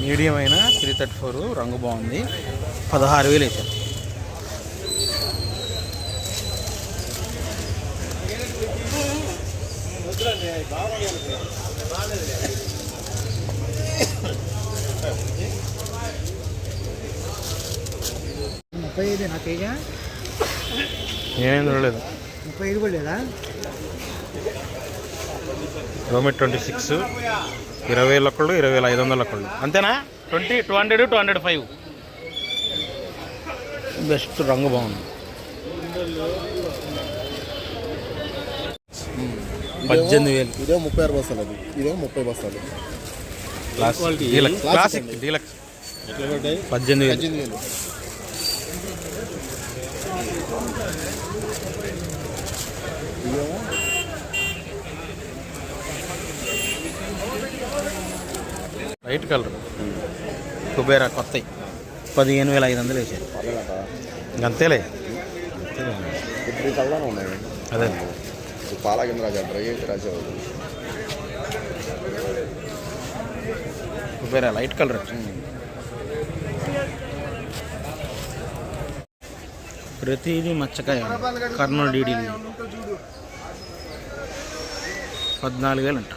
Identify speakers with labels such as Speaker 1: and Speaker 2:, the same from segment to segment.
Speaker 1: Medium అయినా three thirty four రంగు బాగుంది. పదహారు వేలు వేసారు
Speaker 2: ముప్పై ఐదు నా తేజ?
Speaker 1: నేనేం చూడలేదు
Speaker 2: ముప్పై ఐదు కూడా లేదా?
Speaker 1: రోమెట్ ట్వంటీ సిక్స్ ఇరవై వేల ఒకళ్ళు ఇరవై వేల ఐదు వందల ఒకళ్ళు. అంతేనా? Twenty two hundred two hundred five. Best రంగు బాగుంది. పద్దెనిమిది వేలు.
Speaker 3: ఇదే ముప్పై ఆరు బస్తాలు అది. ఇదే ముప్పై బస్తాలు
Speaker 1: క్లాసిక్ డీలక్స్ పద్దెనిమిది వేలు.
Speaker 3: పద్దెనిమిది వేలు. ఇదేమో
Speaker 1: వైట్ కలర్. కుబేరా కొత్త. పదిహేను వేల ఐదు వందలు వేసారు.
Speaker 3: కళ్ళనే ఉన్నాయి
Speaker 1: అదే.
Speaker 3: డ్రై అయితే
Speaker 1: కుబేరా లైట్ కలర్. ప్రతిదీ మచ్చకాయ. కర్నూలు డీడీ. పద్నాలుగు వేలు అంట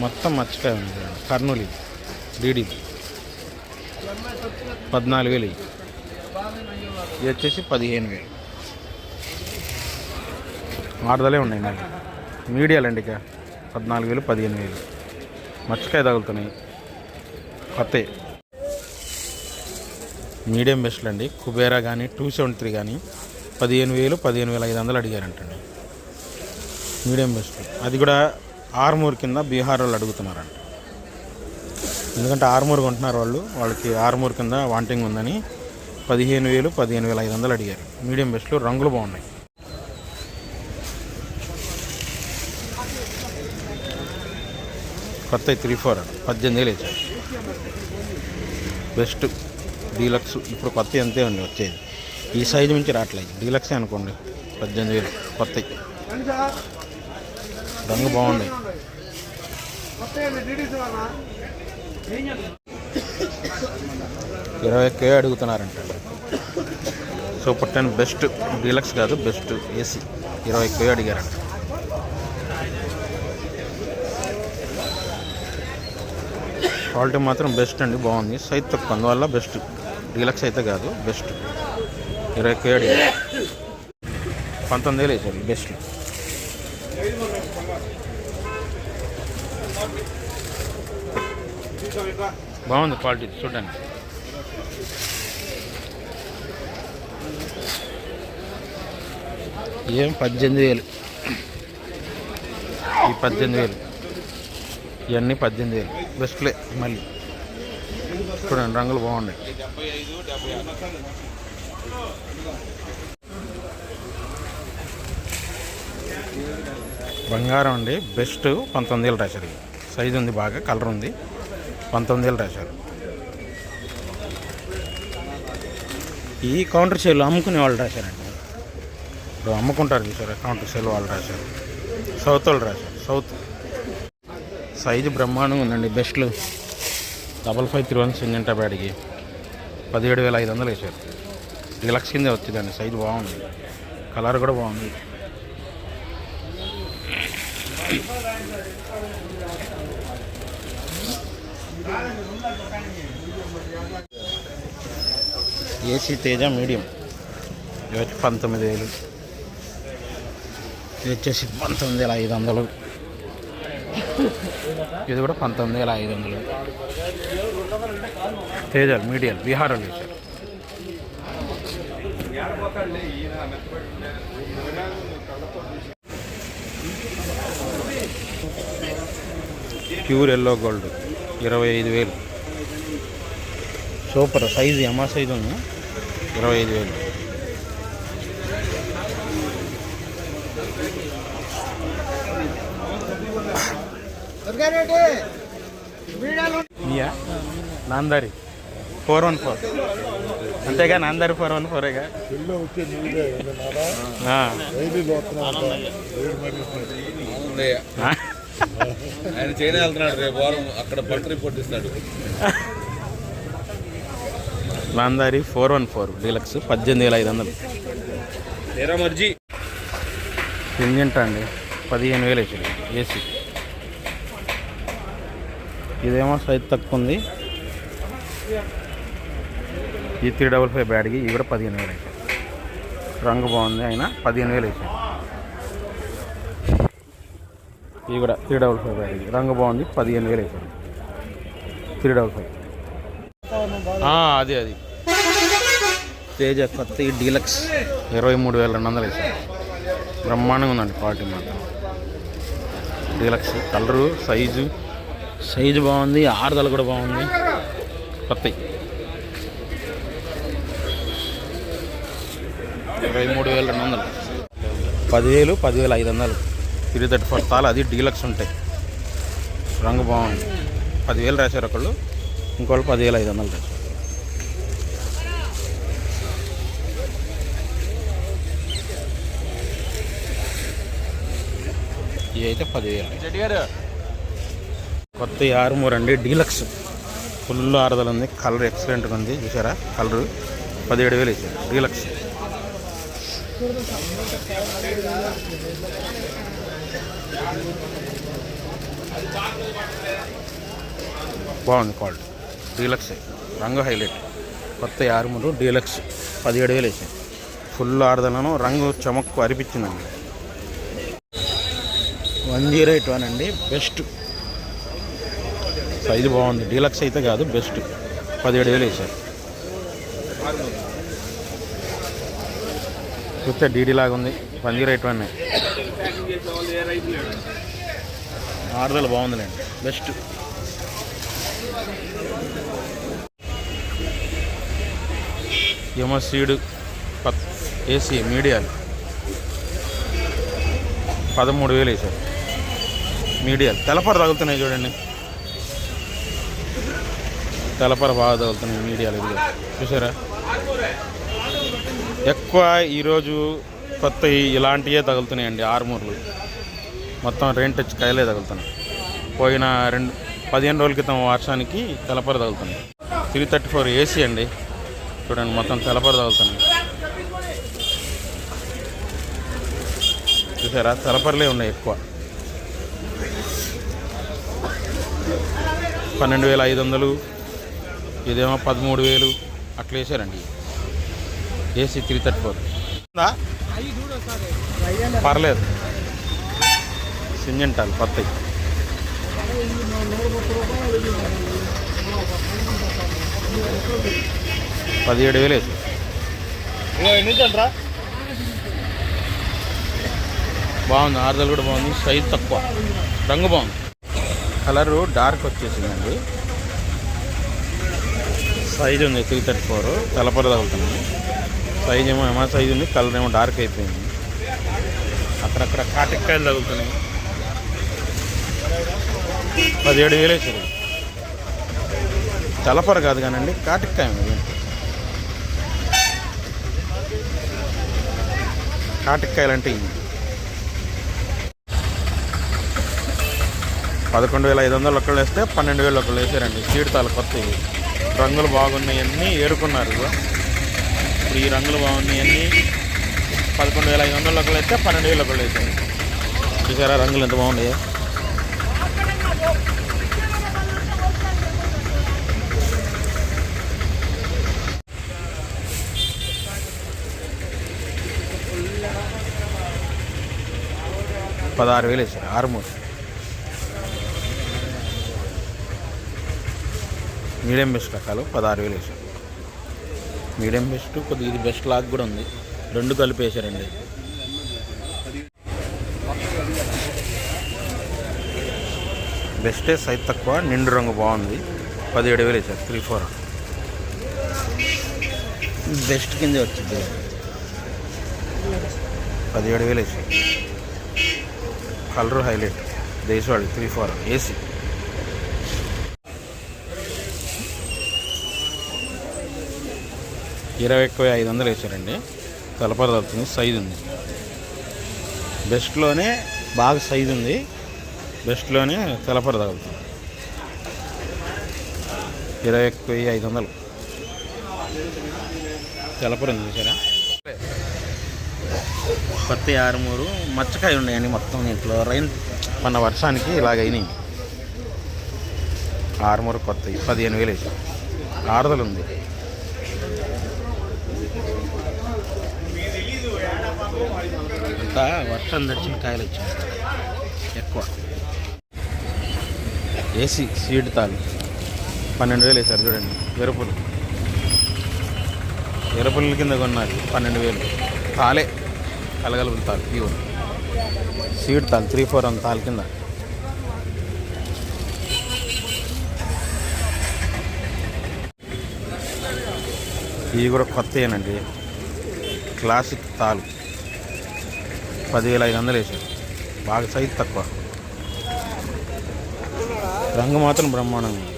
Speaker 1: మొత్తం. మర్చిపోయా ఉంది కర్నూలు డీడీ పద్నాలుగు వేలు ఇది వచ్చేసి పదిహేను వేలు. ఆడదలే ఉన్నాయి మళ్ళీ మీడియాలండి ఇక. పద్నాలుగు వేలు పదిహేను వేలు. మర్చికాయ తగులుతున్నాయి. కొత్త. మీడియం బెస్ట్లు అండి. కుబేరా కానీ టూ సెవెంటీ త్రీ కానీ పదిహేను వేలు పదిహేను వేల ఐదు వందలు అడిగారంటండి. Medium best. అది కూడా ఆర్మూర్ కింద బీహార్ వాళ్ళు అడుగుతున్నారంట. ఎందుకంటే ఆర్మూర్ కొంటున్నారు వాళ్ళు వాళ్ళకి ఆర్మూర్ కింద వాంటింగ్ ఉందని పదిహేను వేలు పదిహేను వేల ఐదు వందలు అడిగారు. మీడియం బెస్ట్లు రంగులు బాగున్నాయి. కొత్త త్రీ ఫోర్ పద్దెనిమిది వేలు వేసారు బెస్ట్ డీలక్స్. ఇప్పుడు కొత్త అంతే ఉంది వచ్చేది. ఈ సైజు నుంచి రావట్లేదు. డీలక్సే అనుకోండి. పద్దెనిమిది వేలు. కొత్త రంగు బాగుంది. ఇరవై K అడుగుతున్నారంట. Super ten best. Deluxe కాదు బెస్ట్ ఏసీ. ఇరవై కే అడిగారంట. క్వాలిటీ మాత్రం బెస్ట్ అండి బాగుంది. సైజ్ తక్కువ అందువల్ల బెస్ట్. డీలక్స్ అయితే కాదు బెస్ట్. ఇరవై కే ఏడు. పంతొమ్మిది వేలు వేసారు బెస్ట్ బాగుంది క్వాలిటీ చూడండి ఏం పద్దెనిమిది వేలు. ఈ పద్దెనిమిది వేలు. ఇవన్నీ పద్దెనిమిది వేలు. బెస్ట్లే మళ్ళీ. చూడండి రంగులు బాగున్నాయి. బంగారం అండి. బెస్ట్ పంతొమ్మిది వేలు రాశారు. సైజు ఉంది బాగా కలర్ ఉంది. పంతొమ్మిది వేలు రాశారు. ఈ కౌంటర్ సేల్ అమ్ముకునే వాళ్ళు రాశారండి. ఇప్పుడు అమ్ముకుంటారు చూసారు కౌంటర్ సేల్ వాళ్ళు రాశారు. సౌత్ వాళ్ళు రాశారు సౌత్. సైజు బ్రహ్మాండంగా ఉందండి బెస్ట్లు. డబల్ ఫైవ్ త్రీ వన్ సింగంటా బ్యాడ్కి పదిహేడు వేల ఐదు వందలు వేశారు. డిలక్స్ కిందే వచ్చిందండి. సైజు బాగుంది. కలర్ కూడా బాగుంది. AC Teja medium. ఇది వచ్చి పంతొమ్మిది వేలు. ఇది వచ్చేసి పంతొమ్మిది వేల ఐదు వందలు. ఇది కూడా పంతొమ్మిది వేల ఐదు వందలు. తేజ మీడియం బీహార్ వాళ్ళు వేశారు ప్యూర్ ఎల్లో గోల్డ్ ఇరవై ఐదు వేలు. సూపర్ సైజు ఎమా సైజు ఉంది. ఇరవై ఐదు వేలు. మీయా నాందారి. Four one four. అంతేగాని అందరు ఫోర్ వన్ ఆ?
Speaker 4: ఆయన చైనా వెళ్తున్నాడు రేపు వారం అక్కడ పంట రిపోర్ట్ ఇస్తాడు.
Speaker 1: లాందారి ఫోర్ వన్ ఫోర్ డీలక్స్ పద్దెనిమిది వేల ఐదు వందలు.
Speaker 4: నేరా మర్జీ.
Speaker 1: ఇంజిన్ అండి పదిహేను వేలు వేసాడు ఏసీ. ఇదేమో సైజ్ తక్కువ ఉంది. ఈ త్రీ డబల్ ఫైవ్ బ్యాడ్కి ఇవి కూడా పదిహేను వేలు వేసాడు రంగు బాగుంది అయినా పదిహేను వేలు వేసాడు ఇవి కూడా త్రీ డబల్ ఫైవ్ బ్యాడ్కి రంగు బాగుంది పదిహేను వేలు వేసాడు త్రీ డబల్ ఫైవ్ అదే అది. తేజ కొత్త ఈ డీలక్స్. ఇరవై మూడు వేల రెండు వందలు వేసాడు బ్రహ్మాండంగా ఉందండి క్వాలిటీ మాత్రం. Deluxe colour size. సైజు బాగుంది ఆరుదల కూడా బాగుంది. కొత్త ఇరవై మూడు వేల రెండు వందలు. పదివేలు పదివేల ఐదు వందలు. త్రీ థర్టీ ఫోర్ తాలు అది డీలక్స్ ఉంటాయి. రంగు బాగుంది. పదివేలు రాశారు ఒకళ్ళు ఇంకోళ్ళు పదివేల ఐదు వందలు రాశారు. ఇవి అయితే పదివేలు. కొత్త ఆరుమూరు అండి డీలక్స్. ఫుల్ ఆరుదల ఉంది కలర్ ఎక్సలెంట్గా ఉంది చూసారా? కలర్ పదిహేడు వేలు ఇచ్చారు డీలక్స్. బాగుంది క్వాలిటీ. డీలక్స్. రంగు హైలైట్. కొత్త ఆరుమూరు డీలక్స్. పదిహేడు వేలు వేసాయి ఫుల్ ఆరుదలను రంగు చమక్కు అరిపించిందండి. వన్ జీరో ఎయిట్ వన్ అండి. బెస్ట్. సైజు బాగుంది. డీలక్స్ అయితే కాదు బెస్ట్. పదిహేడు వేలు వేసారు. చూస్తే డీడీ లాగా ఉంది. వన్ జీరో ఎయిట్ వన్ ఆరుదల బాగుందిలేండి బెస్ట్. ఏమో సీడు. పత్ ఏసీ మీడియాలు. పదమూడు వేలు వేసారు. మీడియాలు. తెలపర తగులుతున్నాయి చూడండి. తెలపర బాగా తగులుతున్నాయి మీడియాలు. ఇది చూసారా? ఎక్కువ ఈరోజు కొత్త ఇలాంటివే తగులుతున్నాయండి ఆర్మూర్లు. మొత్తం రెయిన్ టచ్ కాయలే తగులుతున్నాయి. పోయిన రెండు పదిహేను రోజుల క్రితం వర్షానికి తెలపర తగులుతున్నాయి. త్రీ థర్టీ ఫోర్ ఏసీ అండి. చూడండి మొత్తం తెలపర తగులుతున్నాయి. చూసారా? తెలపరలే ఉన్నాయి ఎక్కువ. పన్నెండు వేల ఐదు వందలు ఇదేమో పదమూడు వేలు అట్లా వేసారండి. AC three thirty four. పర్లేదు. సింజంటాలు కొత్తవి పదిహేడు వేలు వేసి. బాగుంది ఆరుదలు కూడా బాగుంది సైజ్ తక్కువ. రంగు బాగుంది. కలరు డార్క్ వచ్చేసిందండి. సైజ్ ఉంది త్రీ థర్టీ ఫోర్ తెల్లపొర తగులుతుంది. సైజ్ ఏమో ఏమో సైజ్ ఉంది కలర్ ఏమో డార్క్ అయిపోయింది. అక్కడక్కడ కాటిక్కాయలు తగులుతున్నాయి. పదిహేడు వేలు వేసారు తలపర కాదు కానండి కాటిక్కాయ ఇది కాటిక్కాయలు అంటే పదకొండు వేల ఐదు వందలు ఒకళ్ళు వేస్తే పన్నెండు వేలు ఒకళ్ళు వేసారండి. సీడ్తాలు కొత్తవి. రంగులు బాగున్నాయన్నీ ఏరుకున్నారు ఇగో. ఇప్పుడు ఈ రంగులు బాగున్నాయి అన్నీ. పదకొండు వేల ఐదు వందల ఒకళ్ళు అయితే పన్నెండు వేలు ఒకళ్ళు వేసారు చూసారా రంగులు ఎంత బాగున్నాయో. పదహారు వేలు వేసారు ఆరుమూరు. మీడియం బెస్ట్ రకాలు పదహారు వేలు వేసారు. మీడియం బెస్ట్ కొద్దిగా ఇది బెస్ట్ లాగ్ కూడా ఉంది. రెండు కలిపి వేసారండి బెస్టే సైజ్ తక్కువ నిండు రంగు బాగుంది. పదిహేడు వేలు వేసారు త్రీ ఫోర్. బెస్ట్ కింద వచ్చింది. పదిహేడు వేలు వేసారు కలర్ హైలైట్ దేశవాళి త్రీ ఫోర్. ఏసీ. ఇరవై ఎక్కువ ఐదు వందలు వేసారండి తలపర సైజు ఉంది. బెస్ట్లోనే బాగా సైజు ఉంది. బెస్ట్లోనే తెలపర తగులుతుంది ఇరవై ఎక్కువ ఐదు వందలు. తెలపర ఉంది చూసారా? కొత్త ఆరుమూరు మచ్చకాయ ఉన్నాయండి మొత్తం ఇంట్లో. రైన్ మన వర్షానికి ఇలాగైనాయి ఆరుమూరు కొత్త పదిహేను వేలు వేసాం ఆరుదలు ఉంది. అంతా వర్షం తెచ్చిన కాయలు వచ్చాయి ఎక్కువ. ఏసీ సీడ్ తాలు. పన్నెండు వేలు వేసారు చూడండి. ఎరుపులు ఎరుపుల కింద కొన్నారు. పన్నెండు వేలు. తాలే. కలగలుపులు తాలు. ప్యూర్ సీడ్ తాలు. త్రీ ఫోర్ వన్ తాలు కింద. ఇవి కూడా కొత్తయేనండి. క్లాసిక్ తాలు. పదివేల ఐదు వందలు వేసారు బాగా సైజు తక్కువ. రంగు మాత్రం బ్రహ్మాండంగా ఉంది.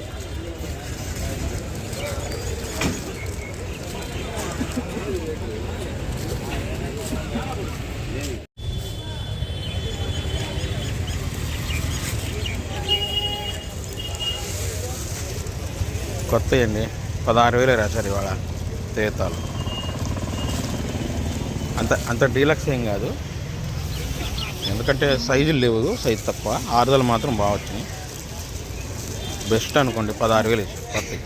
Speaker 1: కొత్త అండి పదహారు వేలు రాశారు ఇవాళ. తేతాలు అంత అంత డీలక్స్ ఏం కాదు. ఎందుకంటే సైజులు లేవు సైజు తక్కువ. ఆరుదలు మాత్రం బాగా వచ్చినాయి. బెస్ట్ అనుకోండి పదహారు వేలు కొత్తవి